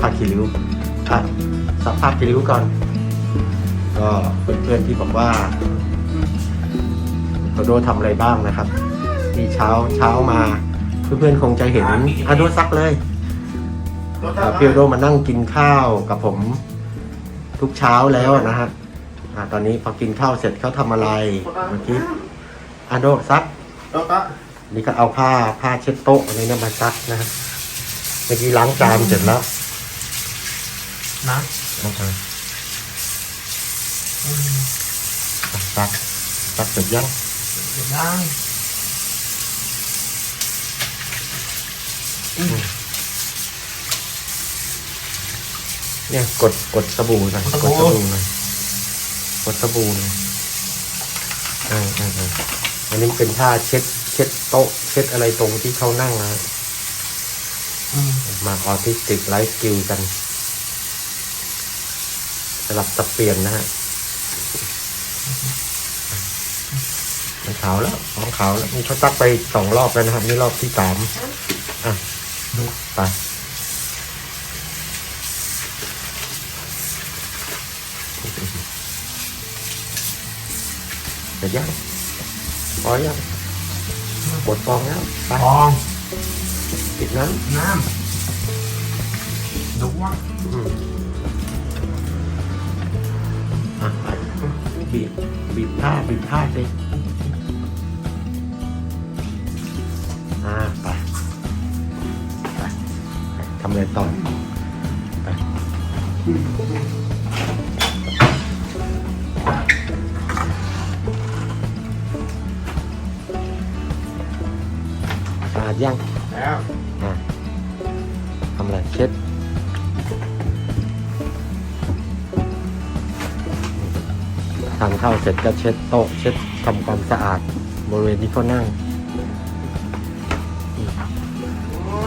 ผ้าคีริ้วอะสักผ้าคีริ้วก่อน ก็เพื่อนๆที่บอกว่าโดโดทำอะไรบ้างนะครับที่เช้าเช้ามาเพื่อนๆคงจะเห็นอะโดซักเลยอ่าพี่โดมานั่งกินข้าวกับผมทุกเช้าแล้วนะฮะอ่าตอนนี้พอกินข้าวเสร็จเขาทำอะไรเมื่อกี้อะโดซักนี่ก็เอาผ้าผ้าเช็ดโต๊ะอะไรนี่มาซักนะฮะเมื่อกี้ล้างจานเสร็จแล้ว นะเอาไปซักซักเสร็จยังเดี๋ยวได้เนี่ยกดกดสบู่หน่อยกดสบู่หน่อยกดสบู่หน่อยอ่าอ่าอ่าอันนี้เป็นผ้าเช็ด เช็ดโต๊ะ เช็ดอะไรตรงที่เขานั่งนะอืมมาออทิสติกไลฟ์สกิลกัน สลับสับเปลี่ยนนะฮะมันขาวแล้วของขาวแล้วนี่เขาซักไปสองรอบแล้วนะครับ นี่รอบที่สามอะดูไปเสร็จยังพอยังหมดฟองแล้วไปฟองปิดนั้นน้ำดูว่า บีบบีบผ้าบีบผ้าสิอ่าไปไปไปทำอะไรต่อไปสะอาดยังแล้ว ทานข้าวเสร็จก็เช็ดโต๊ะ เช็ดทำความสะอาดบริเวณที่เขานั่ง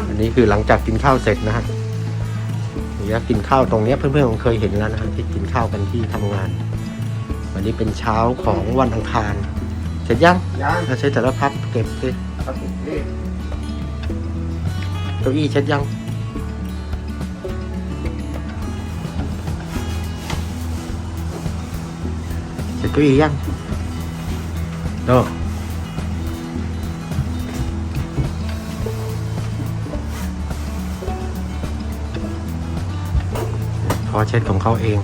อันนี้คือหลังจากกินข้าวเสร็จนะฮะเดี๋ยวกินข้าวตรงเนี้ยเพื่อนๆคงเคยเห็นแล้วนะฮะที่กินข้าวกันที่ทำงาน วันนี้เป็นเช้าของวันอังคาร เสร็จยังยังเราใช้แต่ละพับเก็บสิตัดสินนี่เก้าอี้เช็ดยัง เช็ดเก้าอี้ยังโดพอเช็ดของเขาเอง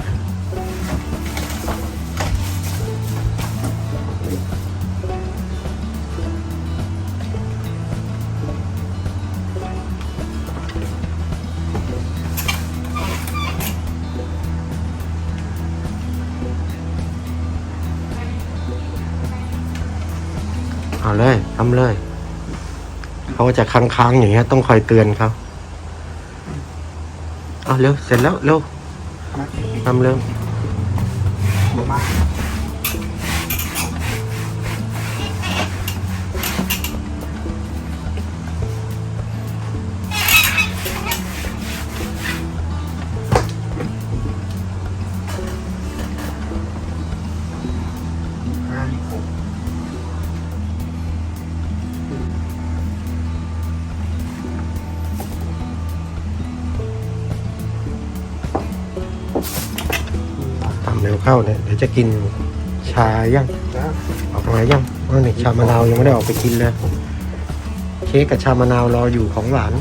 เลยทำเลย เขาจะค้างๆอย่างเงี้ย ต้องคอยเตือนเขาเอาเร็ว เสร็จแล้ว เร็วทำเร็วหมดมาห้า เร็วเข้าเนี่ยเดี๋ยวจะกินชาย่างออกมายังอ๋อนี่ชามะนาวยังไม่ได้ออกไปกินเลย เค้กกับชามะนาวรออยู่ของหวาน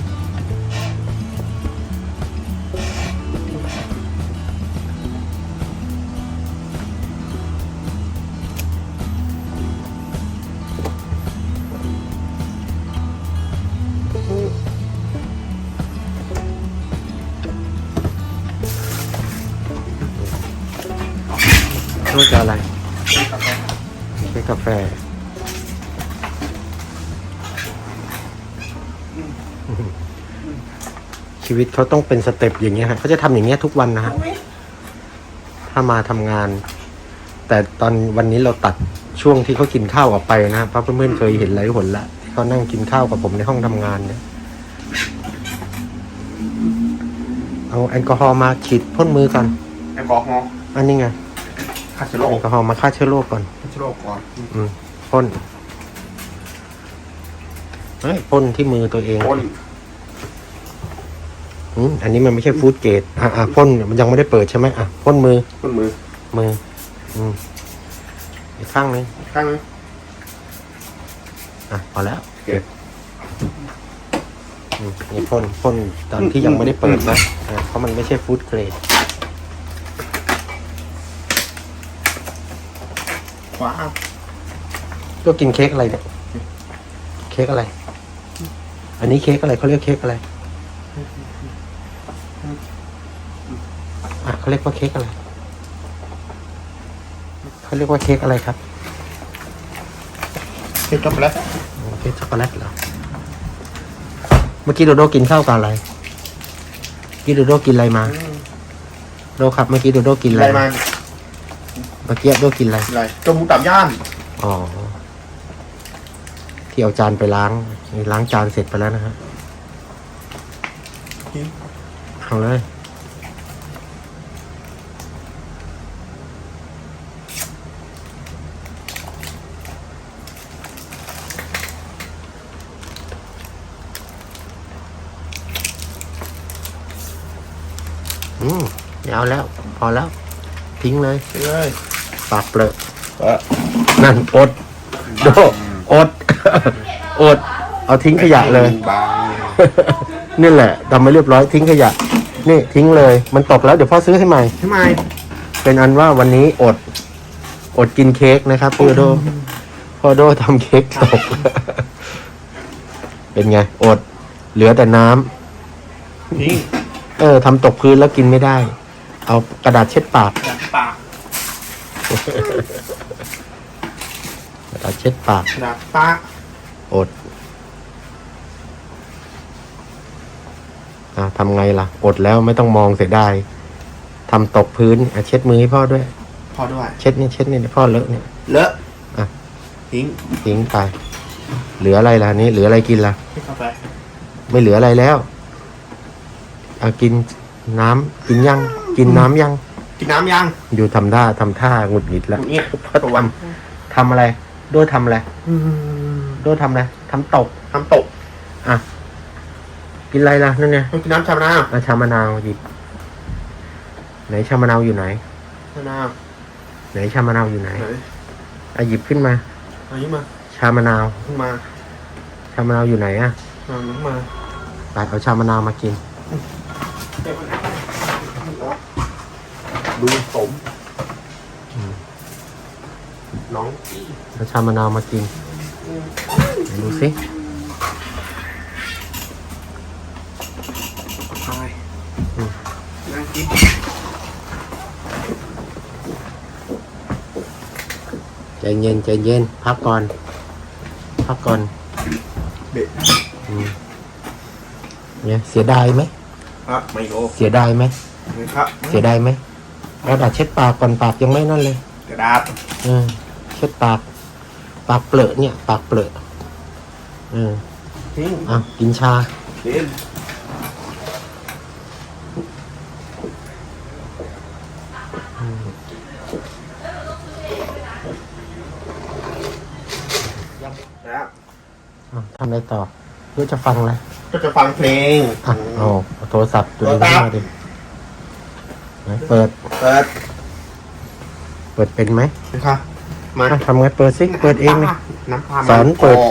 ชีวิตเขาต้องเป็นสเต็ปอย่างเงี้ยฮะเขาจะทำอย่างเงี้ยทุกวันนะฮะถ้ามาทำงาน แต่ตอนวันนี้เราตัดช่วงที่เขากินข้าวออกไปนะฮะเพราะเพื่อนๆเคยเห็นหลายหนละที่เขานั่งกินข้าวกับผมในห้องทำงานเนี่ยเอาแอลกอฮอล์มาฉีดพ่นมือก่อนแอลกอฮอล์อันนี้ไงฆ่าเชื้อโรแอคลกอฮอล์มาฆ่าเชื้อโรคก่อนฆ่าเชื้อโรคก่อน อืมพ่นเฮ้ยพ่นที่มือตัวเองพ่น อืมอันนี้มันไม่ใช่ฟู้ดเกรดอะอะพ่นมันยังไม่ได้เปิดใช่ไหมอะพ่นมือต้นมือมือ อืมอีกข้างหนึงข้างนึงอะพอแล้วเก็บอืมนี่พ่นพ่นตอนที่ยังไม่ได้เปิดนะอะเพราะมันไม่ใช่ฟู้ดเกรดขวาก็กินเค้กอะไรเนี่ยเค้กอะไร อันนี้เค้กอะไรเขาเรียกเค้กอะไรอะ เขาเรียกว่าเค้กอะไรเขาเรียกว่าเค้กอะไรครับเก็บกลับไปแล้วอ๋อเค้กช็อกโกแลตเหรอ เมื่อกี้โดโดกินข้าวกับอะไรเมื่อกี้โดโดกินอะไรมา โดครับเมื่อกี้โดโดกินอะอะไรไรมา เมื่อกี้โดกินอะไรอะไรจมูกตับย่าน อ๋อ ที่เอาจานไปล้างนี่ล้างจานเสร็จไปแล้วนะฮะเอาเลย อืมไม่ เอาแล้ว พอแล้ว ทิ้งเลยเลยปากเปลอะเออนั่นอดโดอด อด เอาทิ้งขยะเลย บางนี่แหละทำมาเรียบร้อยทิ้งขยะ นี่ทิ้งเลย มันตกแล้วเดี๋ยวพ่อซื้อให้ใหม่ ทำไมเป็นอันว่าวันนี้อด อดกินเค้กนะครับพ่อโดพ่อโดทำเค้กตก เป็นไง อด เหลือแต่น้ำทิ้งเออทำตกพื้นแล้วกินไม่ได้ เอากระดาษเช็ดปาก ดักปากกระดาษเช็ดปาก ดักปากอดอ่าทำไงล่ะ อดแล้วไม่ต้องมองเสียดายทำตกพื้นอะเช็ดมือให้พ่อด้วย พอด้วย เช็ดนี่เช็ดนี่พ่อเลอะเนี่ย เลอะอะ ทิ้งทิ้งไป เหลืออะไรล่ะนี่เหลืออะไรกินล่ะให้เข้าไปไม่เหลืออะไรแล้ว เอากินน้ำกินยัง กินน้ำยังกินน้ำยังอยู่ทำท่าทำท่าหงุดหงิดแล้วเนี่ยพ่อทำทำอะไร โดทำอะไร โดทำอะไรทำตกทำตกอะกินอะไรล่ะนั่นเนี่ยต้องกินน้ำชามะนาวอาชามะนาวหยิบไหนชามะนาวอยู่ไหนมะนาวไหนชามะนาวอยู่ไหนไหนอะหยิบขึ้นมา เอานี้มาชามะนาว ขึ้นมาชามะนาวอยู่ไหนอะเอานี้มา ไปเอาชามะนาวมากินดูสม อืมน้องเอาชามะนาวมากินไหนดูสิชายนั่งกินใจเย็นใจเย็นพักก่อน พักก่อนเบ็ดอืมเนี่ยเสียดายไหมอะไม่โอเสียดายไหมเลยครับเสียดายไหม กระดาษเช็ดปากก่อนปากยังไม่นั่นเลยกระดาษเออเช็ดปาก ปากเปลอะเนี่ย ปากเปลอะเออทิ้งอะกินชาเล่นแล้วอะทำอะไรต่อเพื่อจะฟังอะไรก็จะฟังเพลงอะเอาเอาโทรศัพท์ตัวนี้โทรศัพท์มาดิ ไหนเปิด เปิดเปิดเป็นไหมนะคะมาอะทำไงเปิดสิ เปิดเองนี่ น้ำพาสอนเปิดโ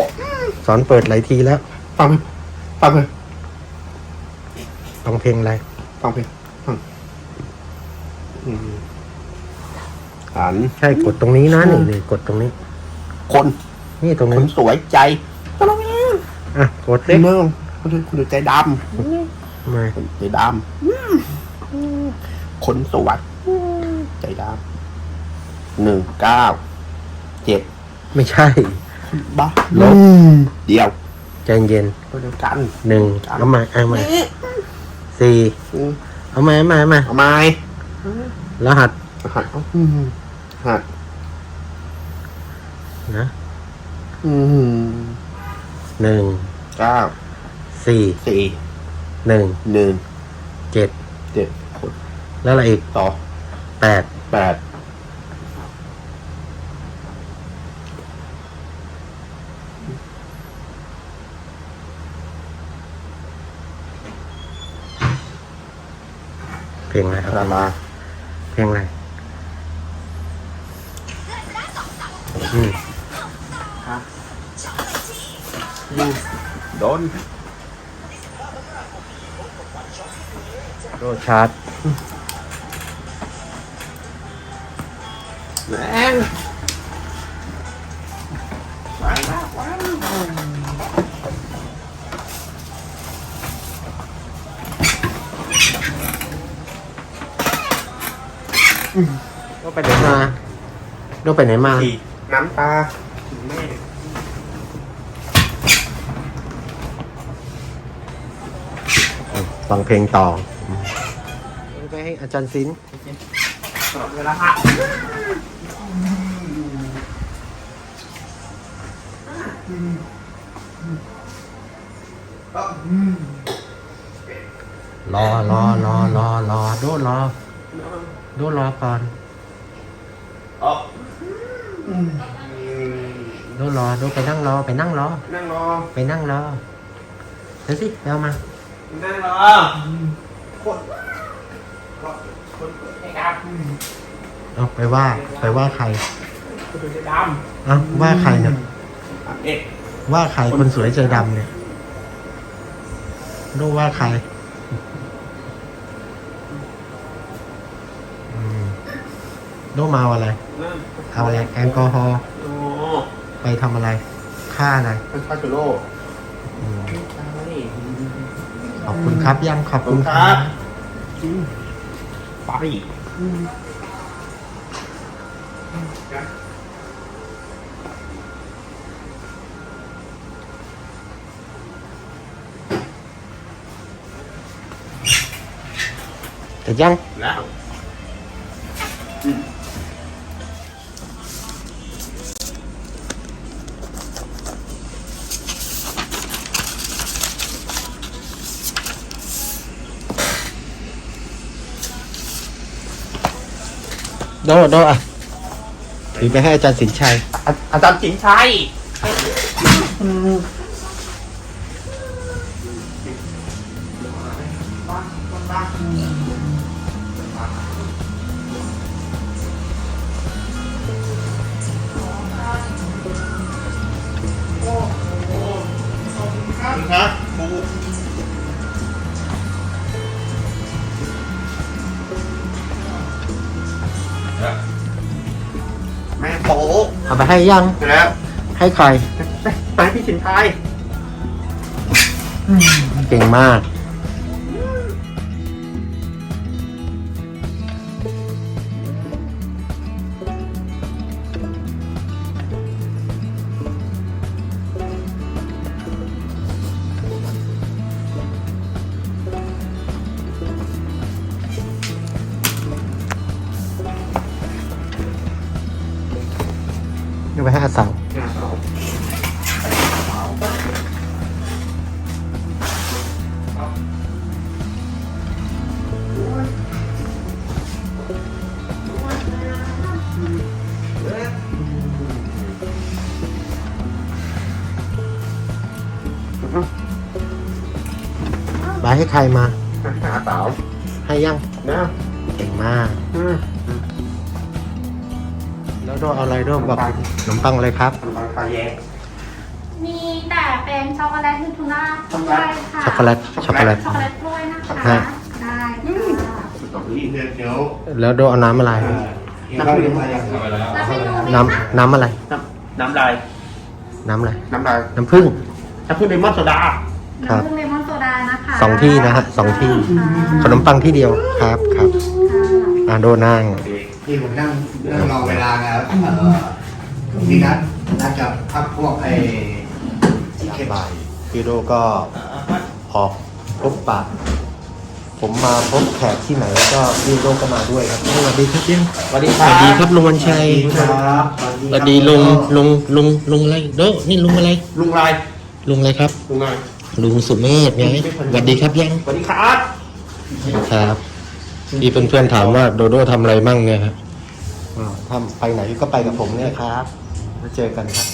สอนเปิดหลายทีแล้ว ฟังฟังเพลงฟังเพลงอะไร ฟังเพลงฟังอืมหันใช่ กดตรงนี้นะนี่นี่กดตรงนี้ คนนี่ตรงคนี้นสวยใจตลอดเวลาอะ กดเล่สินเมืองคนดูคนดูใจดมาำคนใจดำ คนสวยใจดำหนึ่งเก้าเจ็ดไม่ใช่ บ้าลบ เดียวใจเย็นตัวเดียวกัน หนึ่งเอามาเอามานี่สี่อืมเอามาเอามาเอามาเอาไม้รหัสหัดเอาอืมหัดนะอืมหนึ่งเก้าสี่สี่หนึ่งหนึ่งเจ็ดเจ็ดคน แล้วอะไรอีกต่อแปดแปดเพลงอะไรครับลาลาเพลงอะไรอืมโดนโดชาร์จ แรงไปแล้วว้าวโดไปไหนมาโดไปไหนมาฉีดน้ำตาแม่ฟังเพลงต่อ ไปให้อาจารย์ศิลป์ตลอดเวลา รอรอรอรอรอโดรอโดรอก่อนอ๋อโดรอโดไปนั่งรอไปนั่งรอ นั่งรอ ไปนั่งรอเดี๋ยวสิไปเอามา นั่งรอคนคนไอ้ดเอาไปว่าไปว่าใครำคนไอ้ดเอาว่าใครเนี่ย เอ๊ะว่าใครคนสวยใจดำเนี่ยโดว่าใครอืมโดมาเอาอะไรนั่นเอาอะไร แอลกอฮอล์โอ้ไปทำอะไร ฆ่าอะไรเป็นพาชุโร่อืมใช่ขอบคุณครับยังขอบขอบคุคุณณคครัรับบไป แต่ยังแล้วโดโดอะถือไปใเอาไปให้ยังแล้วให้ใครไปพี่สินไทย เก่งมาก ไปให้อาสาวไปให้ใครมาหาสาวให้ยังนะเก่งมากอืมแล้ว โดเอาอะไรโดบอกขนมปังอะไรครับทำบางปลาแยงมีแต่เป็นช็อกโกแลตนูทูน่ากล้วยค่ะช็อกโกแลต ช็อกโกแลต ช็อกโกแลตกล้วยนะคะฮะได้ค่ะตรงนี้เดี๋ยวเดี๋ยวแล้วโดเอาน้ำอะไรน้ำดื่มอะไรแล้วเมนูไหมน้คะำน้ำอะไรน้ำน้ำลายน้ำอะไร น้ำลายน้ำผึ้งน้ำพึ่งเลมอนโซดาครับน้ำผึ้งเลมอนโซดานะคะสองที่นะฮะสองที่ ขนมปังที่เดียวครับครับ อ่าโดนั่ง ที่ผมนั่งนั่งรอเวลาไงแล้วเออพี่นัทน่าจะพักพวกไอ้ที่เข็มบ่ายพี่โดก็ออกพบปะ ผมมาพบแขกที่ไหนก็พี่โดก็มาด้วยครับสวัสดีครับยังสวัสดีสวัสดีครับลุงวันชัยครับสวัสดีลุงลุงลุงลุงอะไรโดนี่ลุงอะไร ลุงลายลุงอะไรครับ ลุงลายลุงสุเมธไงสวัสดีครับยังสวัสดีครับ ครับ ที่เพื่อนๆถามว่าโดโดทำอะไรมั่งเนี่ยครับอ่าถ้าไปไหนก็ไปกับผมเนี่ยครับมาเจอกันครับ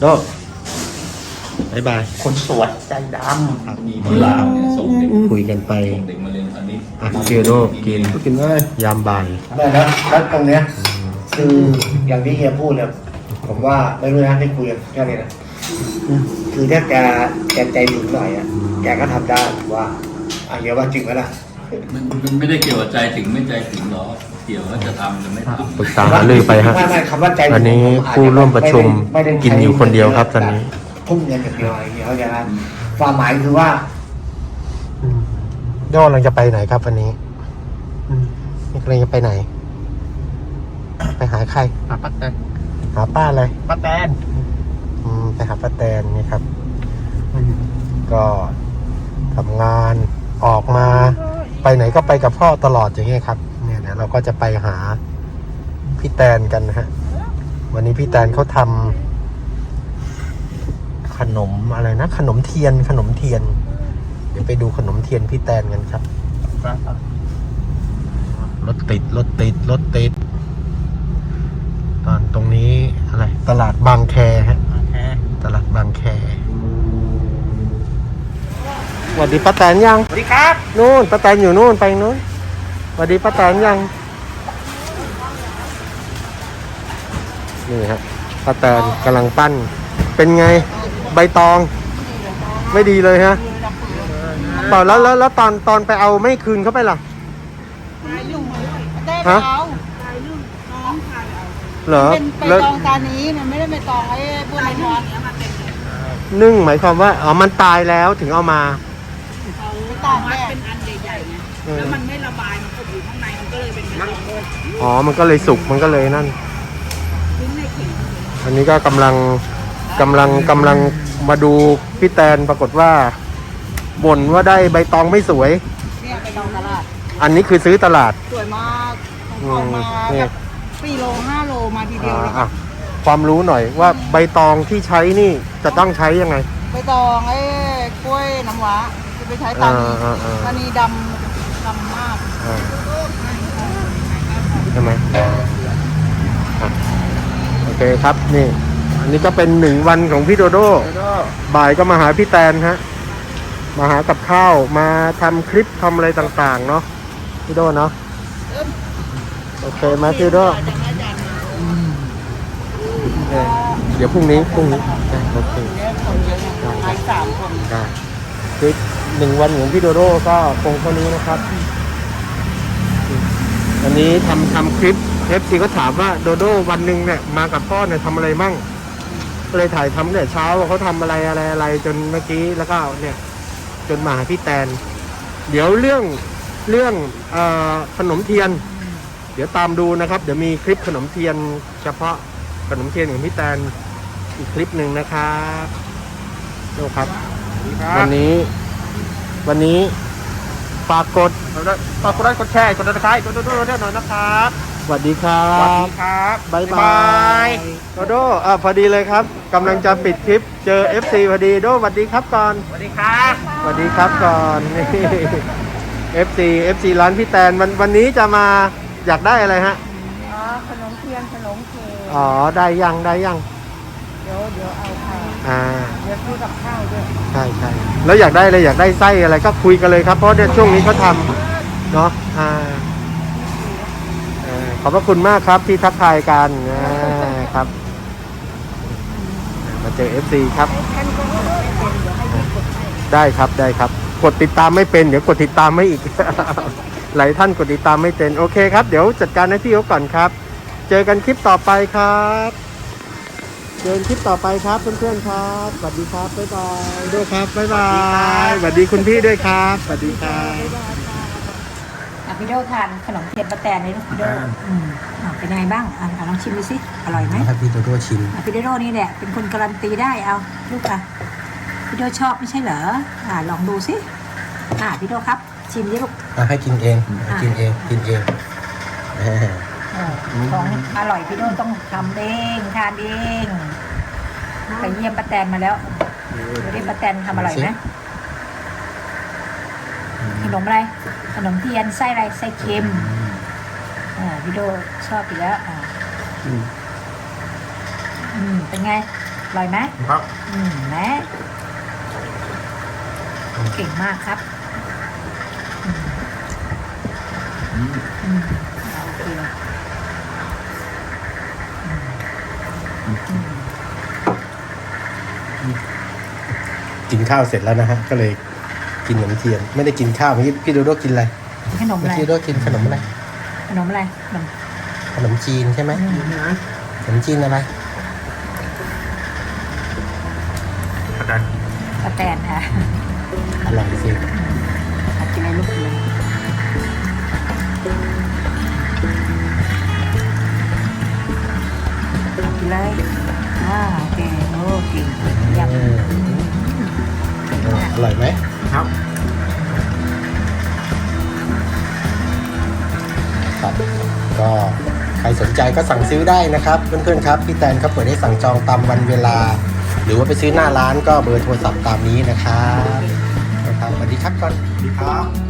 โดไปบ๊ายบายคนสวยใจดมีที่ลาวเนี่ยส่งเด็กคุยกันไปส่งเด็กมาเรียนพาณิชย์อะฟิวโดกินำกินเลยยามบ่ายไม่แล้วแล้วตรงเนี้ยคืออย่างที่เฮียพูดเนี่ยผมว่าไม่รู้นะที่คุยกันแค่นี้นะคือถ้าแกแกใจถึงหน่อยอะแกก็ทำได้ผมว่า อะเฮียว่าจริงไหมล่ะมันมันไม่ได้เกี่ยวกับใจถึงไม่ใจถึงหรอกเกี่ยวว่าจะทำหรือไม่ทำปรึกษาหารือไปฮะ ไม่ไม่คำว่าใจถึงอันนี้ผอาจจผู้ร่วมประชุมไได้กินอยู่คนเดียวครับตอนนี้ทุ่มเงินอย่างเดียวอะไรอย่างเงี้ยเข้าใจไหมความหมายคือว่าโดกำลังจะไปไหนครับวันนี้นี่กำลังจะไปไหน ไปหาใคร หาป้าแตนหาป้าเลยป้าแตนอืมไปหาป้าแตนนี่ครับ ก็ทำงาน ออกมาไปไหนก็ไปกับพ่อตลอดอย่างเงี้ยครับ เนี่ยเดี๋ยวเราก็จะไปหาพี่แตนกันนะฮะ วันนี้พี่แตนเขาทำขนมอะไรนะ ขนมเทียนขนมเทียน เดี๋ยวไปดูขนมเทียนพี่แตนกันครับรถติดรถติดรถติด ตอนตรงนี้อะไร ตลาดบางแคฮะตลาดบางแค สวัสดีป้าแตนยังสวัสดีครับนู่นป้าแตนอยู่นู่นไปนู้นสวัสดีป้าแตนยังนี่ฮะป้าแตนกำลังปั้น เป็นไงใบตอง ไม่ดีเลยฮะเปล่าแล้วแล้วแล้วตอนตอนไปเอาไม่คืนเขาไปล่ะได้ฮะไปเอาถ่ายรูปน้องถ่ายเอาเหรอเป็นไปแล้วตองตานี้มันไม่ได้ไปตองไอ้พวกนี้นเนี้ยมันเป็นนึ่งหมายความว่าอ๋อมันตายแล้วถึงเอามา เขาตองแรกเป็นอันใหญ่ๆไงเออแล้วมันไม่ระบายมันก็อยู่ข้างในมันก็เลยเป็นมันอ๋อ มันก็เลยสุก มันก็เลยนั่นทิ้งในเข่งอันนี้ก็กำลังกำลังกำลังมาดูพี่แตนปรากฏว่าบ่นว่าได้ใบตองไม่สวย เนี่ยไปตองตลาด อันนี้คือซื้อตลาด สวยมากของอืเขามมานี่แบบสี่โลห้าโลมาทีเดียวอ่าเลยอะความรู้หน่อยว่าใบตองที่ใช้นี่จะต้องใช้ยังไง ไปตองไอ้กล้วยน้ำว้า จะไปใช้ตานีอ่าอ่าอ่า ตานีดำดำมากอ่าใช่ไหมอะโอเคครับนี่ อันนี้ก็เป็นหนึ่งวันของพี่โดโด บ่ายก็มาหาพี่แตนฮะ มาหากับข้าว มาทำคลิปทำอะไรต่างๆ เนาะพี่โดเนาะโอเคไหมพี่โดเออเดี๋ยวพรุ่งนี้พรุ่งนี้ได้โอเคเนี่ยคนเยอะไงขายสามคนได้คือ หนึ่งวันของพี่โดโดก็คงเท่านี้นะครับวันนี้ทำทำคลิปเอฟซีก็ถามว่าโดโดวันหนึ่งเนี่ยมากับพ่อเนี่ยทำอะไรมั่งก็เลยถ่ายทำเนี่ยเช้าว่าเขาทำอะไรอะไรอะไรจนเมื่อกี้แล้วก็เนี่ยจนมาหาพี่แตน เดี๋ยวเรื่องเรื่องเออขนมเทียน เดี๋ยวตามดูนะครับ เดี๋ยวมีคลิปขนมเทียน เฉพาะขนมเทียนของพี่แตนอีกคลิปหนึ่งนะครับดูครับวันนี้ วันนี้ฝากกดฝากกดไลค์กดแชร์กดติดตามกดดูดูดูหน่อยนะครับสวัสดีครัสวัสบดีครับบายบายโดโดอะพอดีเลยครับกำลังจะปิดคลิปเจอ FC พอดีโดสวัสดีครับก่อนสวัสดีครับสวัสดีครับก่อนนี่ FC FC ร้านพี่แตนวันวันนี้จะมาอยากได้อะไรฮะอ๋อขนมเทียนขนมเค้กอ๋อได้ยังได้ยัง เดี๋ยวเดี๋ยวเอาค่ะอ่าเดี๋ยวซื้อกับข้าวด้วยใช่ใช่แล้วอยากได้อะไรอยากได้ไส้อะไรก็คุยกันเลยครับ เพราะเดี๋ยวช่วงนี้เขาทำเนาะอ่าเอ่อขอบพระคุณมากครับที่ทักทายกันนะครับมาเจอ FC ครับได้ครับได้ครับ กดติดตามไม่เป็นเดี๋ยวกดติดตามไม่อีก หลายท่านกดติดตามไม่เป็นโอเคครับ เดี๋ยวจัดการหน้าที่เขาก่อนครับ เจอกันคลิปต่อไปครับ เจอกันคลิปต่อไปครับเพื่อนๆครับสวัสดีครับบ๊ายบายด้วยครับบ๊ายบายสวัสดีคุณพี่ด้วยครับสวัสดีครับอะพี่โดทานขนมเทียนปลาแตนเลยลูกพี่โดอืมอะเป็นยังไงบ้างอะอะลองชิมดูสิอร่อยไหมให้พี่โดโดชิม อะพี่โดนี่แหละเป็นคนการันตีได้เอาลูกอะพี่โดชอบไม่ใช่เหรออะลองดูสิอะพี่โดครับ ชิมดิลูกให้กินเองให้กินเอง กินเองเออของอร่อยพี่โดต้องทำเองทานเอง ไปเยี่ยมป้าแตนมาแล้วดูดิป้าแตนทำอร่อยไหมขนมอะไร ขนมเทียนไส้อะไรไส้เค็มอ่าพี่โดชอบอยู่แล้วอ่าอืมอืมเป็นไงอร่อยไหมครับ อืมแหมเก่งมากครับอืมอืมโอเค กินข้าวเสร็จแล้วนะฮะ ก็เลยกินขนมเทียน ไม่ได้กินข้าวเมื่อกี้พี่โดโดกินอะไรขนมเมื่อะอไร กี้โดโดกินขนมอะไร ขนมอะไรขนมขนมจีนใช่ไหมอืมขนมจีนอะไรปลาแตนค่ะอร่อยสิเอากินอะไรลูกกินเลยเอากินเลยอ่าโอร่อยไหมครับครับก็ใครสนใจก็สั่งซื้อได้นะครับ เพื่อนๆครับ พี่แตนเขาเปิดให้สั่งจองตามวันเวลา หรือว่าไปซื้อหน้าร้านก็เบอร์โทรศัพท์ตามนี้นะครับนะครับสวัสดีครับก่อนสวัสดีครับ